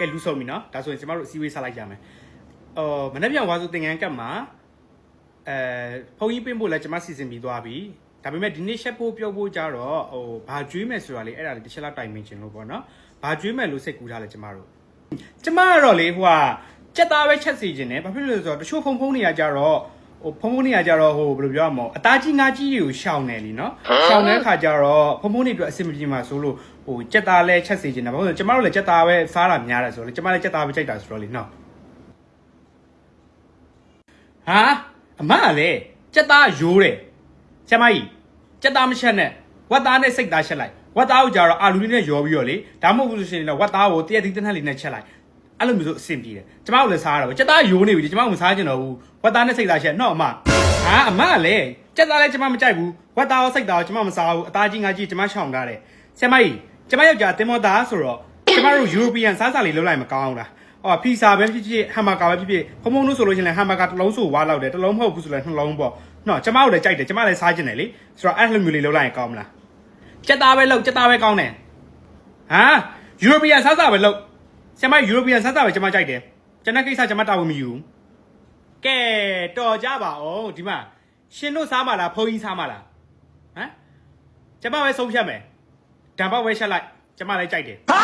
ကဲလူဆုံးပြီနော်ဒါဆိုရင်ကျမတို့အစည်းအဝေးဆက်လိုက်ကြမယ်အော်မနေ့ပြန်ဝါဆိုသင်ငန်းကတ်မှာအဲဖုန်းကြီးပင်းဖို့လည်းကျမစီစဉ်ပြီးသွားပြီဒါပေမဲ့ဒီနေ့ရှက်ဖို့ပြောဖို့ကြတော့ဟိုဘာကျွေးမယ်ဆိုတာလေအဲ့ဒါလေးတစ်ချက်လောက်တိုင်ပင်ချင်လို့ပေါ့နော်ဘာကျွေးမယ်လို့စိတ်ကူးထားလဲကျမတို့ကျမကတော့လေဟိုဟာကြက်သားပဲချက်စီခြင်းနဲ့ဘာဖြစ်လို့လဲဆိုတော့တချို့ဖုံဖုံတွေကကြတော့ ဟိုဖုံဖုံတွေကကြတော့ဟိုဘယ်လိုပြောရမလဲအသားကြီးငါးကြီးတွေကိုရှောင်နေလीနော်ရှောင်တဲ့အခါကျတော့ဖုံဖုံတွေအတွက်အဆင်မပြေမှာဆိုလို့ဟိုကြက်သားလဲချက်စီခြင်းနဲ့ဘာလို့လဲကျမတို့လည်းကြက်သားပဲစားတာများတယ်ဆိုတော့လေကျမလည်းကြက်သားပဲကြိုက်တာဆိုတော့လေနော်ဟာအမကလေကြက်သားရိုးတယ်ကျမကြီးကြက်သားမချက်နဲ့ဝက်သားနဲ့စိတ်သားချက်လိုက်ဝက်သားကိုကြတော့အာလူလေးနဲ့ရောပြီးတော့လေဒါမှမဟုတ်ဘူးဆိုရင်တော့ဝက်သားကိုတရက်သီးတစ်နှက်လေးနဲ့ချက်လိုက် အဲ့လိုမျိုးဆိုအဆင်ပြေတယ်ကျမတို့လည်းစားရတာပဲစက်သားယိုးနေပြီကျမတို့မစားကြတော့ဘူးဝက်သားနဲ့စိတ်သားချက်နော်အမဟာအမကလည်းစက်သားလည်းကျမမကြိုက်ဘူးဝက်သားရောစိတ်သားရောကျမမစားဘူးအသားကြီးငါကြီးကျမရှောင်ထားတယ်ဆရာမကြီးကျမယောက်ျားတင်မောသားဆိုတော့ကျမတို့ European စားစာလေးလုပ်လိုက်မကောင်းဘူးလားအော်ဖီစာပဲဖြစ်ဖြစ်ဟမ်ဘာဂါပဲဖြစ်ဖြစ်ဖုံဖုံလို့ဆိုလို့ရှိရင်လည်းဟမ်ဘာဂါတစ်လုံးဆိုဝါလောက်တယ်တစ်လုံးမဟုတ်ဘူးဆိုလည်းနှလုံးပေါ့နော်ကျမတို့လည်းကြိုက်တယ်ကျမလည်းစားကျင်တယ်လေဆိုတော့အဲ့လိုမျိုးလေးလုပ်လိုက်ရင်ကောင်းမလားစက်သားပဲလုပ်စက်သားပဲကောင်းတယ်ဟာ European စားစာပဲလုပ် ဆရာမယူရိုပီယန်ဆက်စားပဲကျွန်မကြိုက်တယ်ကျွန်တော်ကိစ္စကျွန်မတာဝန်မယူဘူးကဲတော်ကြပါအောင်ဒီမှာရှင်တို့စားမလားဖုန်းကြီးစားမလားဟမ်ကျွန်မပဲဆုံးဖြတ်မယ်ဓာတ်ပေါက်ပဲရှက်လိုက်ကျွန်မလည်းကြိုက်တယ်ဟာ